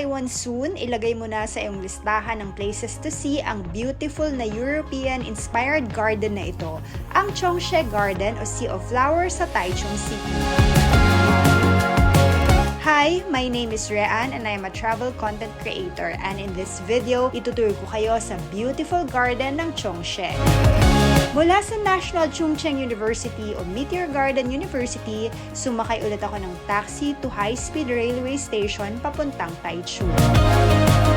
Taiwan soon, ilagay mo na sa iyong listahan ng places to see ang beautiful na European-inspired garden na ito, ang Chongshe Garden o Sea of Flowers sa Taichung City. Hi, my name is Rean and I am a travel content creator and in this video, ituturo ko kayo sa beautiful garden ng Chongshe. Mula sa National Chungcheng University o Meteor Garden University, sumakay ulit ako ng taxi to high-speed railway station papuntang Taichu.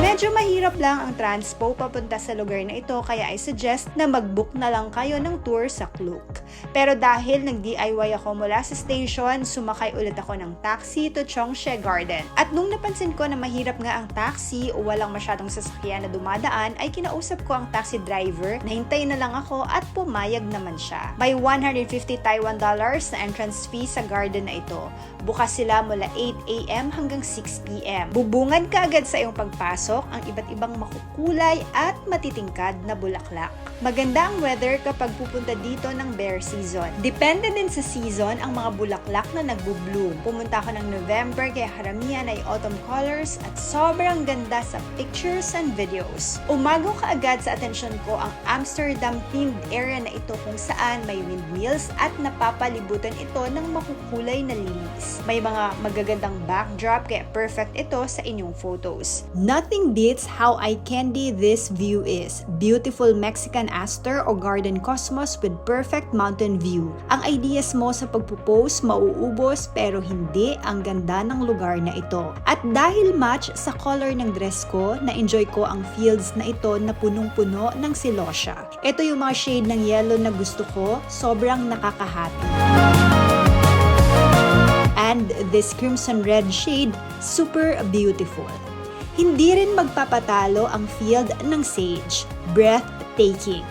Medyo mahirap lang ang transpo papunta sa lugar na ito kaya I suggest na mag-book na lang kayo ng tour sa Klook. Pero dahil nag-DIY ako mula sa station, sumakay ulit ako ng taxi to Chongshe Garden. At nung napansin ko na mahirap nga ang taxi o walang masyadong sasakyan na dumadaan, ay kinausap ko ang taxi driver na hintay na lang ako at pumayag naman siya. May 150 Taiwan dollars na entrance fee sa garden na ito. Bukas sila mula 8 a.m. hanggang 6 p.m. Bubungan ka agad sa iyong pagpasok ang iba't ibang makukulay at matitingkad na bulaklak. Maganda ang weather kapag pupunta dito ng bear season. Depende din sa season ang mga bulaklak na nagbo-bloom. Pumunta ako ng November kaya haramihan ay autumn colors at sobrang ganda sa pictures and videos. Umago ka agad sa atensyon ko ang Amsterdam themed area na ito kung saan may windmills at napapalibutan ito ng makukulay na lilies. May mga magagandang backdrop kaya perfect ito sa inyong photos. Nothing beats how eye candy this view is. Beautiful Mexican aster o garden cosmos with perfect mountain view. Ang ideas mo sa pagpo-post mauubos pero hindi ang ganda ng lugar na ito. At dahil match sa color ng dress ko, na-enjoy ko ang fields na ito na punong-puno ng silosya. Ito yung mga shade ng yellow na gusto ko, sobrang nakakahati. And this crimson red shade, super beautiful. Hindi rin magpapatalo ang field ng sage, breathtaking.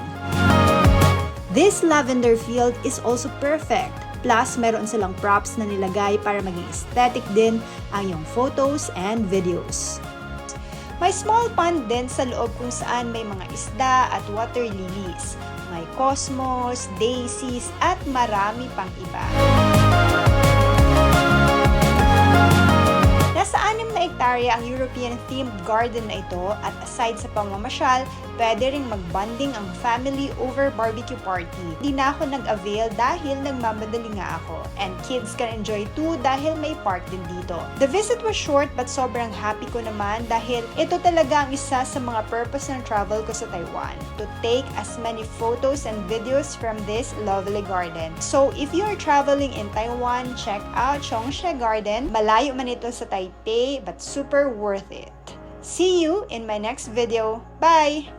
This lavender field is also perfect. Plus, meron silang props na nilagay para maging aesthetic din ang iyong photos and videos. May small pond din sa loob kung saan may mga isda at water lilies. May cosmos, daisies, at marami pang iba. Hektarya ang European-themed garden na ito at aside sa pamamasyal, pwede ring magbanding ang family over barbecue party. Di na ako nag-avail dahil nagmamadali nga ako. And kids can enjoy too dahil may park din dito. The visit was short but sobrang happy ko naman dahil ito talaga ang isa sa mga purpose ng travel ko sa Taiwan. To take as many photos and videos from this lovely garden. So if you are traveling in Taiwan, check out Chongshe Garden. Malayo man ito sa Taipei but super worth it. See you in my next video. Bye!